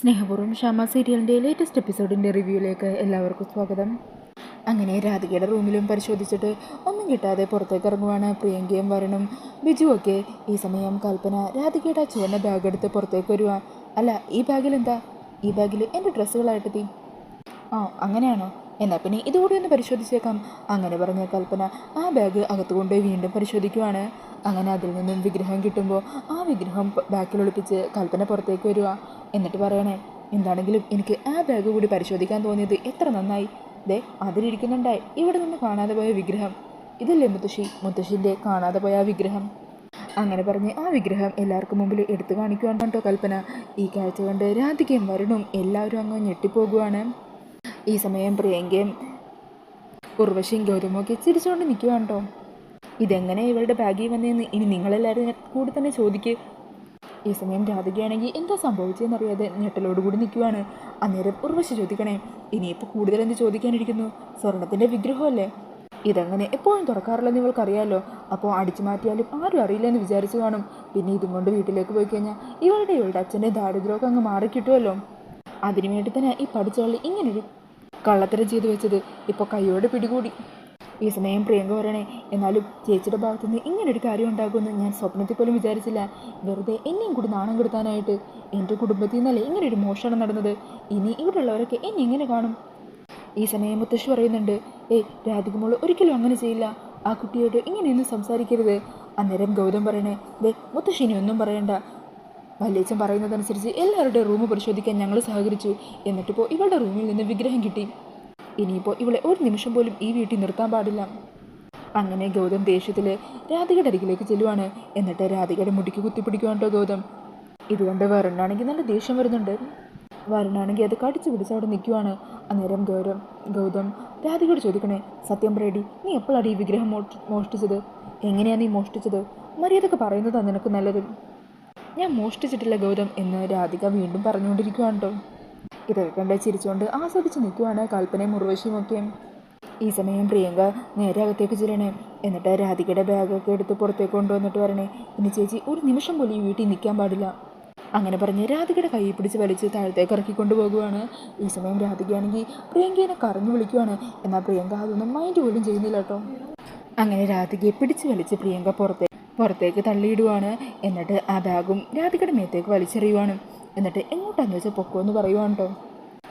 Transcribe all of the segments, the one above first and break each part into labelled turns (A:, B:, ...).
A: സ്നേഹപൂർവം ഷാമ സീരിയലിന്റെ ലേറ്റസ്റ്റ് എപ്പിസോഡിന്റെ റിവ്യൂയിലേക്ക് എല്ലാവർക്കും സ്വാഗതം. അങ്ങനെ രാധികയുടെ റൂമിലും പരിശോധിച്ചിട്ട് ഒന്നും കിട്ടാതെ പുറത്തേക്ക് ഇറങ്ങുവാണ് പ്രിയങ്കയും വരണം. ബിജുവൊക്കെ ഈ സമയം കൽപ്പന രാധികയുടെ ആ ചുവന്ന ബാഗ് എടുത്ത് പുറത്തേക്ക് വരുക അല്ല ഈ ബാഗിൽ എന്താ? ഈ ബാഗിൽ എന്റെ ഡ്രസ്സുകളായിട്ട് തീ ആ അങ്ങനെയാണോ? എന്നാൽ പിന്നെ ഇതുകൂടി ഒന്ന് പരിശോധിച്ചേക്കാം. അങ്ങനെ പറഞ്ഞ കൽപ്പന ആ ബാഗ് അകത്തുകൊണ്ട് വീണ്ടും പരിശോധിക്കുവാണ്. അങ്ങനെ അതിൽ നിന്നും വിഗ്രഹം കിട്ടുമ്പോൾ ആ വിഗ്രഹം ബാക്കിൽ ഒളിപ്പിച്ച് കൽപ്പന പുറത്തേക്ക് വരിക എന്നിട്ട് പറയണേ എന്താണെങ്കിലും എനിക്ക് ആ ബാഗ് കൂടി പരിശോധിക്കാൻ തോന്നിയത് എത്ര നന്നായി. ദേ അതിലിരിക്കുന്നുണ്ടായി. ഇവിടെ നിന്ന് കാണാതെ പോയ വിഗ്രഹം. ഇതല്ലേ മുത്തശ്ശി? മുത്തശ്ശിന്റെ കാണാതെ പോയ ആ വിഗ്രഹം. അങ്ങനെ പറഞ്ഞ് ആ വിഗ്രഹം എല്ലാവർക്കും മുമ്പിൽ എടുത്തു കാണിക്കുവാണ് കേട്ടോ കൽപ്പന. ഈ കാഴ്ച കണ്ട് രാധികയും വരുണും എല്ലാവരും അങ്ങ് ഞെട്ടിപ്പോകുവാണ്. ഈ സമയം പ്രിയങ്കയും ഉർവശിയും ഗൗരവമൊക്കെ ചിരിച്ചുകൊണ്ട് നിൽക്കുകയാണ് കേട്ടോ. ഇതെങ്ങനെ ഇവളുടെ ബാഗിൽ വന്നതെന്ന് ഇനി നിങ്ങളെല്ലാവരും കൂടി തന്നെ ചോദിക്കുക ഈ സമയം രാധികയാണെങ്കിൽ എന്താ സംഭവിച്ചതെന്നറിയാതെ ഞെട്ടലോടുകൂടി നിൽക്കുവാണ് അന്നേരം ഉർവശി ചോദിക്കണേ ഇനിയിപ്പോൾ കൂടുതൽ ചോദിക്കാനിരിക്കുന്നു? സ്വർണത്തിന്റെ വിഗ്രഹമല്ലേ? ഇതങ്ങനെ എപ്പോഴും തുറക്കാറില്ലെന്ന് നിങ്ങൾക്കറിയാലോ അപ്പോൾ അടിച്ചു മാറ്റിയാലും ആരും അറിയില്ലെന്ന് വിചാരിച്ചു കാണും. പിന്നെ ഇതും കൊണ്ട് വീട്ടിലേക്ക് പോയി കഴിഞ്ഞാൽ ഇവളുടെ ഇവളുടെ അച്ഛന്റെ ദാരിദ്ര്യമൊക്കെ അങ്ങ് മാറിക്കിട്ടുമല്ലോ അതിനുവേണ്ടി തന്നെ ഈ പഠിച്ചവൾ ഇങ്ങനൊരു കള്ളത്തരം ചെയ്തു വെച്ചത്. ഇപ്പോൾ കൈയോടെ പിടികൂടി. ഈ സമയം പ്രിയങ്ക പറയണേ എന്നാലും ചേച്ചിയുടെ ഭാഗത്തുനിന്ന് ഇങ്ങനൊരു കാര്യം ഉണ്ടാകുമെന്ന് ഞാൻ സ്വപ്നത്തിൽ പോലും വിചാരിച്ചില്ല. വെറുതെ എന്നെയും കൂടി നാണം കെടുത്താനായിട്ട് എന്റെ കുടുംബത്തിൽ നിന്നല്ലേ ഇങ്ങനൊരു മോഷണം നടന്നത്? ഇനി ഇവിടെയുള്ളവരൊക്കെ എന്നെ എങ്ങനെ കാണും? ഈ സമയം മുത്തശ്ശി പറയുന്നുണ്ട് ഏയ് രാധികമോൾ ഒരിക്കലും അങ്ങനെ ചെയ്യില്ല. ആ കുട്ടിയോട് ഇങ്ങനെയൊന്നും സംസാരിക്കരുത്. അന്നേരം ഗൗതം പറയണേ ദേ മുത്തശ്ശിനി ഒന്നും പറയണ്ട. വല്യച്ഛൻ പറയുന്നതനുസരിച്ച് എല്ലാവരുടെ റൂം പരിശോധിക്കാൻ ഞങ്ങൾ സഹകരിച്ചു. എന്നിട്ടിപ്പോൾ ഇവളുടെ റൂമിൽ നിന്ന് വിഗ്രഹം കിട്ടി. ഇനിയിപ്പോൾ ഇവളെ ഒരു നിമിഷം പോലും ഈ വീട്ടിൽ നിർത്താൻ പാടില്ല. അങ്ങനെ ഗൗതം ദേഷ്യത്തിൽ രാധികയുടെ അരികിലേക്ക് ചെല്ലുവാണ്. എന്നിട്ട് രാധികയുടെ മുടിക്ക് കുത്തിപ്പിടിക്കുവാണ്ടോ ഗൗതം. ഇതുകൊണ്ട് വരുണാണെങ്കിൽ നല്ല ദേഷ്യം വരുന്നുണ്ട്. വരണാണെങ്കിൽ അത് കടിച്ചു പിടിച്ച് അവിടെ നിൽക്കുവാണ്. അന്നേരം ഗൗരം ഗൗതം രാധികയോട് ചോദിക്കണേ സത്യം പറയടി നീ എപ്പോഴാണ് ഈ വിഗ്രഹം മോഷ്ടിച്ചത്? എങ്ങനെയാണ് നീ മോഷ്ടിച്ചത്? മര്യാദയ്ക്ക് പറയുന്നതാണ് നിനക്ക് നല്ലത്. ഞാൻ മോഷ്ടിച്ചിട്ടില്ല ഗൗതം എന്ന് രാധിക വീണ്ടും പറഞ്ഞുകൊണ്ടിരിക്കുകയാണ് കേട്ടോ ഇതൊക്കെ കണ്ട് ചിരിച്ചുകൊണ്ട് ആസ്വദിച്ച് നിൽക്കുവാണ് കൽപ്പനയും ഉർവശിയും ഒക്കെ. ഈ സമയം പ്രിയങ്ക നേരെ അകത്തേക്ക് ചെല്ലണേ. എന്നിട്ട് രാധികയുടെ ബാഗൊക്കെ എടുത്ത് പുറത്തേക്ക് കൊണ്ടുവന്നിട്ട് പറയണേ ഇനി ചേച്ചി ഒരു നിമിഷം പോലും വീട്ടിൽ നിൽക്കാൻ പാടില്ല. അങ്ങനെ പറഞ്ഞ് രാധികയുടെ കൈ പിടിച്ച് വലിച്ച് താഴത്തേക്ക് ഇറക്കിക്കൊണ്ട് പോകുവാണ് ഈ സമയം രാധികയാണെങ്കിൽ പ്രിയങ്കേനെ കറഞ്ഞു വിളിക്കുവാണ്. എന്നാൽ പ്രിയങ്ക അതൊന്നും മൈൻഡ് പോലും ചെയ്യുന്നില്ല കേട്ടോ. അങ്ങനെ രാധികയെ പിടിച്ച് വലിച്ച് പ്രിയങ്ക പുറത്തേക്ക് പുറത്തേക്ക് തള്ളിയിടുവാണ്. എന്നിട്ട് ആ ബാഗും രാധികയുടെ മേത്തേക്ക് വലിച്ചെറിയുവാണ്. എന്നിട്ട് എങ്ങോട്ടാന്ന് വെച്ചാൽ പൊക്കോ എന്ന് പറയുവാണ് കേട്ടോ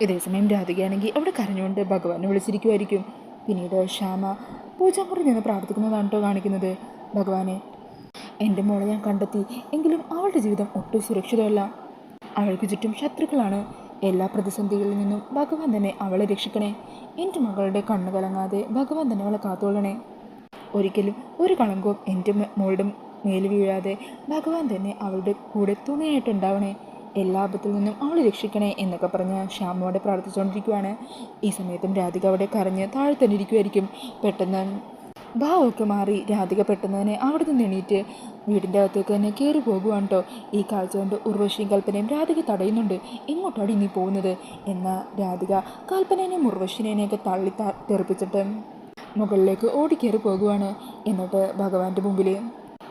A: ഇതേസമയം രാധികയാണെങ്കിൽ അവിടെ കരഞ്ഞുകൊണ്ട് ഭഗവാനെ വിളിച്ചിരിക്കുമായിരിക്കും പിന്നീട് ശ്യാമ പൂജാമുറി നിന്ന് പ്രാർത്ഥിക്കുന്നതാണ് കേട്ടോ കാണിക്കുന്നത്. ഭഗവാനെ എന്റെ മോളെ ഞാൻ കണ്ടെത്തി. എങ്കിലും അവളുടെ ജീവിതം ഒട്ടും സുരക്ഷിതമല്ല. അവൾക്ക് ചുറ്റും ശത്രുക്കളാണ്. എല്ലാ പ്രതിസന്ധികളിൽ നിന്നും ഭഗവാൻ തന്നെ അവളെ രക്ഷിക്കണേ. എന്റെ മകളുടെ കണ്ണു കലങ്ങാതെ ഭഗവാൻ തന്നെ അവളെ കാത്തോളണേ ഒരിക്കലും ഒരു കളങ്കവും എന്റെ മോളുടെ മേൽ വീഴാതെ ഭഗവാൻ തന്നെ അവളുടെ കൂടെ തുണയായിട്ടുണ്ടാവണേ. എല്ലാ ആപത്തിൽ നിന്നും അവളെ രക്ഷിക്കണേ എന്നൊക്കെ പറഞ്ഞ് ശ്യാമോടെ പ്രാർത്ഥിച്ചുകൊണ്ടിരിക്കുവാണ്. ഈ സമയത്തും രാധിക അവിടെ കരഞ്ഞ് താഴെ തന്നെ ഇരിക്കുമായിരിക്കും പെട്ടെന്ന് ഭാവമൊക്കെ മാറി രാധിക പെട്ടെന്ന് തന്നെ അവിടെ നിന്ന് എണീറ്റ് വീടിന്റെ അകത്തേക്ക് തന്നെ കയറി പോകുവാണ് കേട്ടോ ഈ കാഴ്ച കൊണ്ട് ഉർവശിയും കൽപ്പനയും രാധിക തടയുന്നുണ്ട്. എങ്ങോട്ടാണ് ഇനി പോകുന്നത്? എന്ന രാധിക കൽപ്പനേനെയും ഉർവശിനേനെയൊക്കെ തള്ളി തെറിപ്പിച്ചിട്ട് മുകളിലേക്ക് ഓടിക്കേറി പോകുവാണ്. എന്നിട്ട് ഭഗവാന്റെ മുമ്പിൽ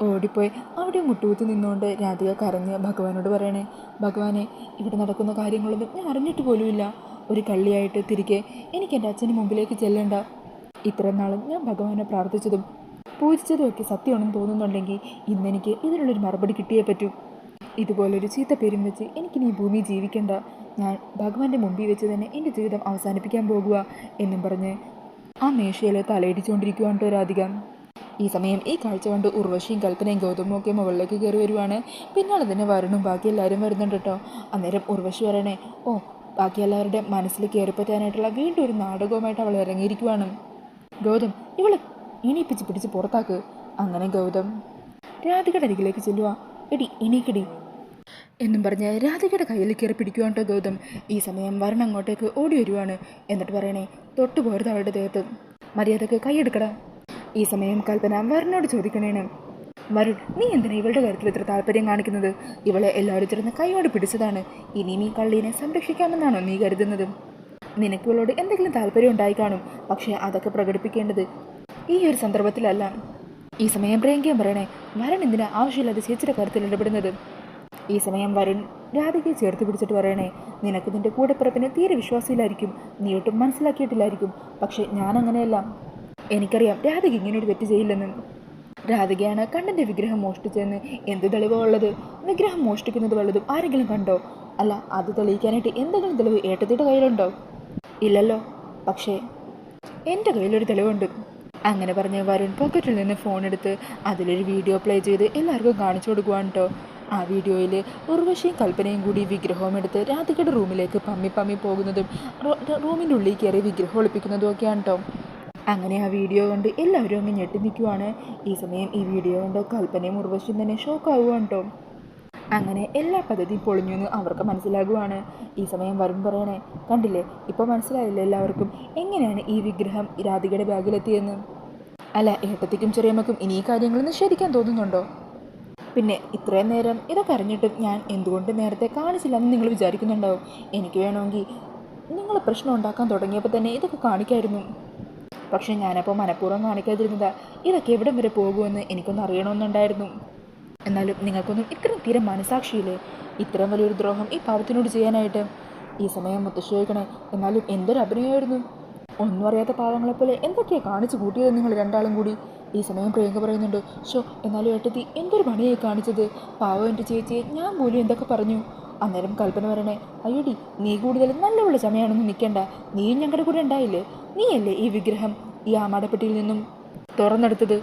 A: ഓടിപ്പോയി അവിടെ മുട്ടുകുത്തി നിന്നുകൊണ്ട് രാധിക കരഞ്ഞ് ഭഗവാനോട് പറയണേ ഭഗവാനെ ഇവിടെ നടക്കുന്ന കാര്യങ്ങളൊന്നും ഞാൻ അറിഞ്ഞിട്ട് പോലുമില്ല. ഒരു കള്ളിയായിട്ട് തിരികെ എനിക്ക് എന്റെ അച്ഛന് മുമ്പിലേക്ക് ചെല്ലേണ്ട. ഇത്രയും നാളും ഞാൻ ഭഗവാനെ പ്രാർത്ഥിച്ചതും പൂജിച്ചതും ഒക്കെ സത്യമാണെന്ന് തോന്നുന്നുണ്ടെങ്കിൽ ഇന്നെനിക്ക് ഇതിനുള്ളൊരു മറുപടി കിട്ടിയേ പറ്റൂ. ഇതുപോലൊരു ചീത്ത പേരും വെച്ച് എനിക്ക് ഈ ഭൂമി ജീവിക്കേണ്ട. ഞാൻ ഭഗവാന്റെ മുമ്പിൽ വെച്ച് തന്നെ എന്റെ ജീവിതം അവസാനിപ്പിക്കാൻ പോകുക എന്നും പറഞ്ഞ് ആ മേശയിലെ തലയിടിച്ചുകൊണ്ടിരിക്കുകയാണ് കേട്ടോ ഈ സമയം ഈ കാഴ്ച കണ്ട് ഉർവശിയും കൽപ്പനയും ഗൗതമും ഒക്കെ മുകളിലേക്ക് കയറി വരുവാണ്. പിന്നാലെ തന്നെ വരണും ബാക്കി എല്ലാവരും വരുന്നുണ്ട് കേട്ടോ. അന്നേരം ഉർവശി വരണേ ഓ ബാക്കി എല്ലാവരുടെ മനസ്സിൽ കയറിപ്പറ്റാനായിട്ടുള്ള വീണ്ടും ഒരു നാടകവുമായിട്ട് അവൾ ഇറങ്ങിയിരിക്കുവാണ്. ഗൗതം ഇവളെ എണീപ്പിച്ച് പിടിച്ച് പുറത്താക്ക്. അങ്ങനെ ഗൗതം രാധികയുടെ അരികിലേക്ക് ചെല്ലുക എടി എണീക്കടി എന്നും പറഞ്ഞ് രാധികയുടെ കയ്യിൽ കയറി പിടിക്കുവാണ് കേട്ടോ ഗൗതം. ഈ സമയം വരണ അങ്ങോട്ടേക്ക് ഓടി വരുവാണ്. എന്നിട്ട് പറയണേ തൊട്ടു പോരുത് അവളുടെ ദേഹത്ത്. മര്യാദയ്ക്ക് കൈയെടുക്കടാ ഈ സമയം കൽപ്പന വരനോട് ചോദിക്കണേണ്. വരുൺ നീ എന്തിനാ ഇവളുടെ കാര്യത്തിൽ ഇത്ര താല്പര്യം കാണിക്കുന്നത്? ഇവളെ എല്ലാവരും ചേർന്ന് കൈയോട് പിടിച്ചതാണ്. ഇനിയും ഈ കള്ളീനെ സംരക്ഷിക്കാമെന്നാണോ നീ കരുതുന്നത്? നിനക്ക് ഇവളോട് എന്തെങ്കിലും താല്പര്യം ഉണ്ടായി കാണും. പക്ഷേ അതൊക്കെ പ്രകടിപ്പിക്കേണ്ടത് ഈ ഒരു സന്ദർഭത്തിലല്ല. ഈ സമയം പ്രിയങ്കയും പറയണേ വരൺ എന്തിനാ ആവശ്യമില്ലാതെ ചേച്ചിയുടെ കാര്യത്തിൽ ഇടപെടുന്നത്? ഈ സമയം വരുൺ രാധികയെ ചേർത്ത് പിടിച്ചിട്ട് പറയണേ നിനക്ക് നിന്റെ കൂടെപ്പിറപ്പിനെ തീരെ വിശ്വാസമില്ലായിരിക്കും. നീ ഒട്ടും മനസ്സിലാക്കിയിട്ടില്ലായിരിക്കും. പക്ഷേ ഞാനങ്ങനെയല്ല. എനിക്കറിയാം രാധിക ഒരു തെറ്റ് ചെയ്യില്ലെന്നും. രാധികയാണ് കണ്ണന്റെ വിഗ്രഹം മോഷ്ടിച്ചതെന്ന് എന്ത് തെളിവുള്ളത് വിഗ്രഹം മോഷ്ടിക്കുന്നത് വല്ലതും ആരെങ്കിലും കണ്ടോ? അല്ല അത് തെളിയിക്കാനായിട്ട് എന്തെങ്കിലും തെളിവ് ഏട്ടത്തിയുടെ കയ്യിലുണ്ടോ? ഇല്ലല്ലോ. പക്ഷേ എന്റെ കയ്യിലൊരു തെളിവുണ്ട്. അങ്ങനെ പറഞ്ഞ് വരുൺ പോക്കറ്റിൽ നിന്ന് ഫോൺ എടുത്ത് അതിലൊരു വീഡിയോ പ്ലേ ചെയ്ത് എല്ലാവർക്കും കാണിച്ചു കൊടുക്കുവാണ് കേട്ടോ ആ വീഡിയോയിൽ ഉർവശിയും കൽപ്പനയും കൂടി വിഗ്രഹവും എടുത്ത് രാധികയുടെ റൂമിലേക്ക് പമ്മി പമ്മി പോകുന്നതും റൂമിന്റെ ഉള്ളിൽ കയറി വിഗ്രഹം ഒളിപ്പിക്കുന്നതും ഒക്കെയാണ് കേട്ടോ അങ്ങനെ ആ വീഡിയോ കണ്ട് എല്ലാവരും അങ്ങ് ഞെട്ടി നിൽക്കുവാണ്. ഈ സമയം ഈ വീഡിയോ കണ്ട് കൽപ്പനയും ഉർവശിയും തന്നെ ഷോക്കാവുകയാണ് കേട്ടോ അങ്ങനെ എല്ലാ പദ്ധതിയും പൊളിഞ്ഞു എന്ന് അവർക്ക് മനസ്സിലാകുവാണ്. ഈ സമയം വരും പറയണേ കണ്ടില്ലേ? ഇപ്പോൾ മനസ്സിലായില്ല എല്ലാവർക്കും? എങ്ങനെയാണ് ഈ വിഗ്രഹം രാധികയുടെ ബാഗിലെത്തിയെന്ന്? അല്ല ഏട്ടത്തിക്കും ചെറിയമ്മക്കും ഇനി ഈ കാര്യങ്ങൾ നിഷേധിക്കാൻ തോന്നുന്നുണ്ടോ? പിന്നെ ഇത്രയും നേരം ഇതൊക്കെ അറിഞ്ഞിട്ടും ഞാൻ എന്തുകൊണ്ട് നേരത്തെ കാണിച്ചില്ല എന്ന് നിങ്ങൾ വിചാരിക്കുന്നുണ്ടാവും. എനിക്ക് വേണമെങ്കിൽ നിങ്ങൾ പ്രശ്നം ഉണ്ടാക്കാൻ തുടങ്ങിയപ്പോൾ തന്നെ ഇതൊക്കെ കാണിക്കായിരുന്നു. പക്ഷേ ഞാനപ്പോൾ മനഃപൂർവം കാണിക്കാതിരുന്നതാ. ഇതൊക്കെ എവിടെ വരെ പോകുമെന്ന് എനിക്കൊന്ന് അറിയണമെന്നുണ്ടായിരുന്നു. എന്നാലും നിങ്ങൾക്കൊന്നും ഇത്രയും തീരെ മനസാക്ഷിയില്ലേ ഇത്രയും വലിയൊരു ദ്രോഹം ഈ പാവത്തിനോട് ചെയ്യാനായിട്ട്. ഈ സമയം മുത്തശ്ശോയിക്കണേ എന്നാലും എന്തൊരു അഭിനയമായിരുന്നു. ഒന്നും അറിയാത്ത പാവങ്ങളെപ്പോലെ എന്തൊക്കെയാണ് കാണിച്ചു കൂട്ടിയത് നിങ്ങൾ രണ്ടാളും കൂടി? ഈ സമയം പ്രിയങ്ക പറയുന്നുണ്ട് ഷോ എന്നാലും ഏട്ടത്തി എന്തൊരു പണിയായി കാണിച്ചത്? പാവം എന്റെ ചേച്ചിയെ ഞാൻ പോലും എന്തൊക്കെ പറഞ്ഞു? അന്നേരം കൽപ്പന പറയണേ അയ്യോടി നീ കൂടുതൽ നല്ലവുള്ള ചമയാണെന്ന് നിൽക്കണ്ട. നീ ഞങ്ങളുടെ കൂടെ ഉണ്ടായില്ലേ? നീയല്ലേ ഈ വിഗ്രഹം? ഈ ആമാടപ്പെട്ടിയിൽ നിന്നും തുറന്നെടുത്തത്?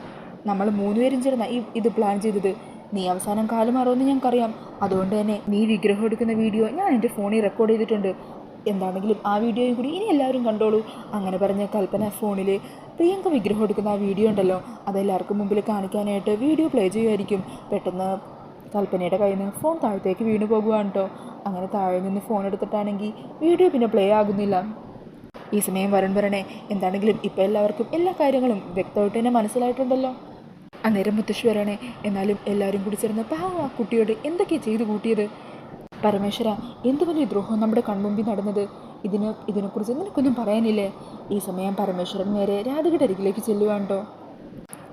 A: നമ്മൾ മൂന്നുപേരും ചേർന്ന ഈ ഇത് പ്ലാൻ ചെയ്തത്. നീ അവസാനം കാലം കാലുമാറുമെന്ന് ഞങ്ങൾക്കറിയാം. അതുകൊണ്ട് തന്നെ നീ വിഗ്രഹം എടുക്കുന്ന വീഡിയോ ഞാൻ എന്റെ ഫോണിൽ റെക്കോർഡ് ചെയ്തിട്ടുണ്ട്. എന്താണെങ്കിലും ആ വീഡിയോയും കൂടി ഇനി എല്ലാവരും കണ്ടോളൂ. അങ്ങനെ പറഞ്ഞ കൽപ്പന ഫോണിൽ പ്രിയങ്ക വിഗ്രഹം എടുക്കുന്ന ആ വീഡിയോ ഉണ്ടല്ലോ അതെല്ലാവർക്കും മുമ്പിൽ കാണിക്കാനായിട്ട് വീഡിയോ പ്ലേ ചെയ്യുമായിരിക്കും പെട്ടെന്ന് കൽപ്പനയുടെ കയ്യിൽ നിന്ന് ഫോൺ താഴത്തേക്ക് വീണു പോകുകയാണ് കേട്ടോ അങ്ങനെ താഴെ നിന്ന് ഫോൺ എടുത്തിട്ടാണെങ്കിൽ വീഡിയോ പിന്നെ പ്ലേ ആകുന്നില്ല. ഈ സമയം വരൺ വരണേ എന്താണെങ്കിലും ഇപ്പം എല്ലാവർക്കും എല്ലാ കാര്യങ്ങളും വ്യക്തമായിട്ട് തന്നെ മനസ്സിലായിട്ടുണ്ടല്ലോ. അന്നേരം മുത്തശ്ശി വരണേ എന്നാലും എല്ലാവരും കൂടി ചേർന്ന് പാവ ആ കുട്ടിയോട് എന്തൊക്കെയാണ് ചെയ്തു കൂട്ടിയത്? പരമേശ്വര എന്ത് വലിയ ദ്രോഹം നമ്മുടെ കൺമുമ്പിൽ നടന്നത്? ഇതിന് ഇതിനെക്കുറിച്ച് നിനക്കൊന്നും പറയാനില്ലേ? ഈ സമയം പരമേശ്വരൻ നേരെ രാധികയുടെ അരികിലേക്ക് ചെല്ലുവാണ്ടോ?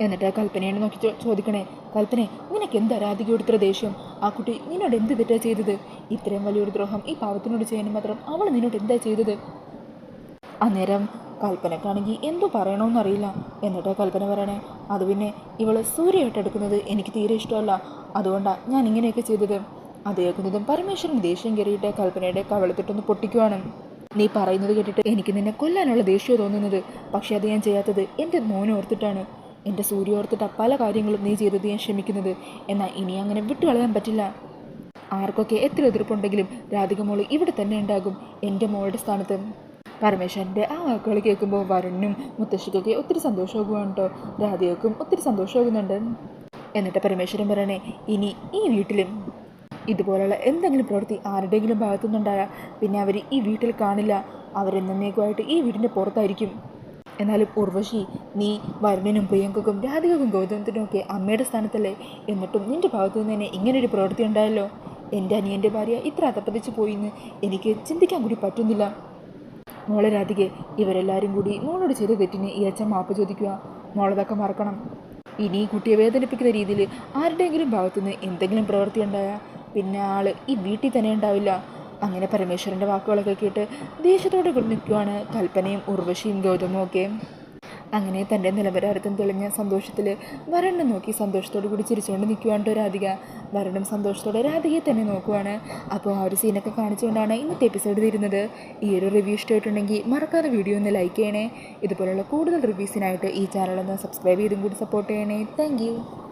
A: എന്നിട്ട് കൽപ്പനയെ നോക്കി ചോദിക്കണേ കൽപ്പനെ നിനക്ക് എന്താ രാധികയോട് ഇത്ര ദേഷ്യം? ആ കുട്ടി നിന്നോട് എന്ത് തെറ്റാ ചെയ്തത്? ഇത്രയും വലിയൊരു ദ്രോഹം ഈ പാവത്തിനോട് ചെയ്യാനും മാത്രം അവൾ നിന്നോട് എന്താ ചെയ്തത്? അന്നേരം കൽപ്പനക്കാണെങ്കിൽ എന്തോ പറയണമെന്നറിയില്ല എന്നിട്ട് കൽപ്പന പറയണേ അത് പിന്നെ ഇവൾ സൂര്യയായിട്ട് എടുക്കുന്നത് എനിക്ക് തീരെ ഇഷ്ടമല്ല. അതുകൊണ്ടാണ് ഞാൻ ഇങ്ങനെയൊക്കെ ചെയ്തത്. അത് കേൾക്കുന്നതും പരമേശ്വരൻ ദേഷ്യം കയറിയിട്ട് കൽപ്പനയുടെ കവളത്തിട്ടൊന്ന് പൊട്ടിക്കുവാണ്. നീ പറയുന്നത് കേട്ടിട്ട് എനിക്ക് നിന്നെ കൊല്ലാനുള്ള ദേഷ്യം തോന്നുന്നത്. പക്ഷെ അത് ഞാൻ ചെയ്യാത്തത് എന്റെ മോനെ ഓർത്തിട്ടാണ്. എന്റെ സൂര്യ ഓർത്തിട്ട പല കാര്യങ്ങളും നീ ചെയ്തത് ഞാൻ ക്ഷമിക്കുന്നത്. എന്നാൽ ഇനി അങ്ങനെ വിട്ടുകളയാൻ പറ്റില്ല. ആർക്കൊക്കെ എത്ര എതിർപ്പുണ്ടെങ്കിലും രാധിക മോൾ ഇവിടെ തന്നെ ഉണ്ടാകും എന്റെ മോളുടെ സ്ഥാനത്ത്. പരമേശ്വരന്റെ ആ വാക്കുകൾ കേൾക്കുമ്പോൾ വരുണിനും മുത്തശ്ശിക്കൊക്കെ ഒത്തിരി സന്തോഷമാകുവാണ് കേട്ടോ രാധികക്കും ഒത്തിരി സന്തോഷമാകുന്നുണ്ട്. എന്നിട്ട് പരമേശ്വരൻ പറയണേ ഇനി ഈ വീട്ടിലും ഇതുപോലുള്ള എന്തെങ്കിലും പ്രവൃത്തി ആരുടെയെങ്കിലും ഭാഗത്തുനിന്നുണ്ടായാൽ പിന്നെ അവർ ഈ വീട്ടിൽ കാണില്ല. അവരെന്നേക്കുമായിട്ട് ഈ വീടിന്റെ പുറത്തായിരിക്കും. എന്നാലും ഉർവശി നീ വരുണിനും പ്രിയങ്കക്കും രാധികക്കും ഗൗതമത്തിനും ഒക്കെ അമ്മയുടെ സ്ഥാനത്തല്ലേ? എന്നിട്ടും നിന്റെ ഭാഗത്തു നിന്ന് തന്നെ ഇങ്ങനൊരു പ്രവൃത്തി ഉണ്ടായല്ലോ? എന്റെ അനിയന്റെ ഭാര്യ ഇത്ര അതപ്പതിച്ച് പോയിന്ന് എനിക്ക് ചിന്തിക്കാൻ കൂടി പറ്റുന്നില്ല. മോളെ രാധികെ ഇവരെല്ലാവരും കൂടി മോളോട് ചെയ്ത തെറ്റിന് ഈ അച്ഛൻ മാപ്പ് ചോദിക്കുക മോളതൊക്കെ മറക്കണം. ഇനി കുട്ടിയെ വേദനിപ്പിക്കുന്ന രീതിയിൽ ആരുടെയെങ്കിലും ഭാഗത്തുനിന്ന് എന്തെങ്കിലും പ്രവൃത്തി ഉണ്ടായാൽ പിന്നെ ആൾ ഈ വീട്ടിൽ തന്നെ ഉണ്ടാവില്ല. അങ്ങനെ പരമേശ്വരന്റെ വാക്കുകളൊക്കെ കേട്ട് ദേഷ്യത്തോടെ കൂടി നിൽക്കുവാണ് കൽപ്പനയും ഉർവശിയും ഗൗതമും ഒക്കെ. അങ്ങനെ തന്റെ നിലവരാരത്തും തെളിഞ്ഞ സന്തോഷത്തിൽ വരണ്ണെ നോക്കി സന്തോഷത്തോടു കൂടി ചിരിച്ചുകൊണ്ട് നിൽക്കുവാണ്ട് രാധിക. വരണം സന്തോഷത്തോടെ രാധികയെ തന്നെ നോക്കുവാണ്. അപ്പോൾ ആ ഒരു സീനൊക്കെ കാണിച്ചുകൊണ്ടാണ് ഇന്നത്തെ എപ്പിസോഡ് തരുന്നത് ഈ ഒരു റിവ്യൂ ഇഷ്ടമായിട്ടുണ്ടെങ്കിൽ മറക്കാതെ വീഡിയോ ഒന്ന് ലൈക്ക് ചെയ്യണേ. ഇതുപോലുള്ള കൂടുതൽ റിവ്യൂസിനായിട്ട് ഈ ചാനലൊന്ന് സബ്സ്ക്രൈബ് ചെയ്തും കൂടി സപ്പോർട്ട് ചെയ്യണേ. താങ്ക്